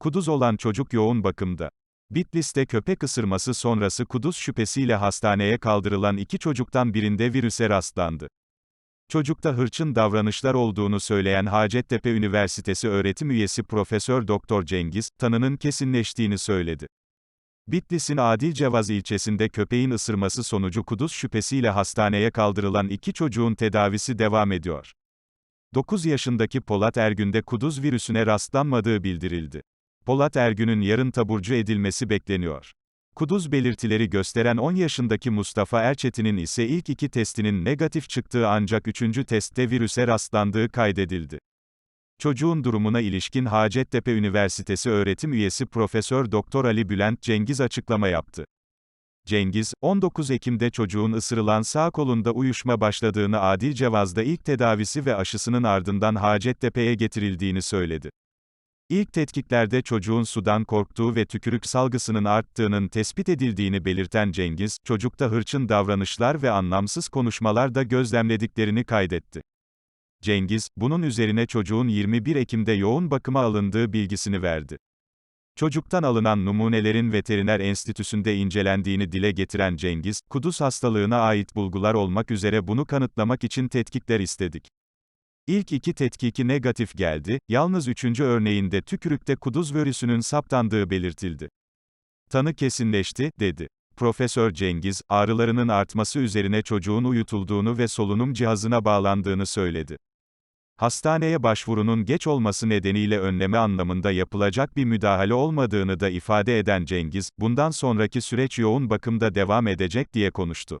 Kuduz olan çocuk yoğun bakımda. Bitlis'te köpek ısırması sonrası kuduz şüphesiyle hastaneye kaldırılan iki çocuktan birinde virüse rastlandı. Çocukta hırçın davranışlar olduğunu söyleyen Hacettepe Üniversitesi öğretim üyesi Profesör Doktor Cengiz, tanının kesinleştiğini söyledi. Bitlis'in Adilcevaz ilçesinde köpeğin ısırması sonucu kuduz şüphesiyle hastaneye kaldırılan iki çocuğun tedavisi devam ediyor. 9 yaşındaki Polat Ergün'de kuduz virüsüne rastlanmadığı bildirildi. Polat Ergün'ün yarın taburcu edilmesi bekleniyor. Kuduz belirtileri gösteren 10 yaşındaki Mustafa Erçetin'in ise ilk iki testinin negatif çıktığı ancak üçüncü testte virüse rastlandığı kaydedildi. Çocuğun durumuna ilişkin Hacettepe Üniversitesi öğretim üyesi Profesör Doktor Ali Bülent Cengiz açıklama yaptı. Cengiz, 19 Ekim'de çocuğun ısırılan sağ kolunda uyuşma başladığını adil cevazda ilk tedavisi ve aşısının ardından Hacettepe'ye getirildiğini söyledi. İlk tetkiklerde çocuğun sudan korktuğu ve tükürük salgısının arttığının tespit edildiğini belirten Cengiz, çocukta hırçın davranışlar ve anlamsız konuşmalar da gözlemlediklerini kaydetti. Cengiz, bunun üzerine çocuğun 21 Ekim'de yoğun bakıma alındığı bilgisini verdi. Çocuktan alınan numunelerin veteriner enstitüsünde incelendiğini dile getiren Cengiz, kuduz hastalığına ait bulgular olmak üzere bunu kanıtlamak için tetkikler istedik. İlk iki tetkiki negatif geldi, yalnız üçüncü örneğinde tükürükte kuduz virüsünün saptandığı belirtildi. Tanı kesinleşti, dedi. Profesör Cengiz, ağrılarının artması üzerine çocuğun uyutulduğunu ve solunum cihazına bağlandığını söyledi. Hastaneye başvurunun geç olması nedeniyle önleme anlamında yapılacak bir müdahale olmadığını da ifade eden Cengiz, bundan sonraki süreç yoğun bakımda devam edecek diye konuştu.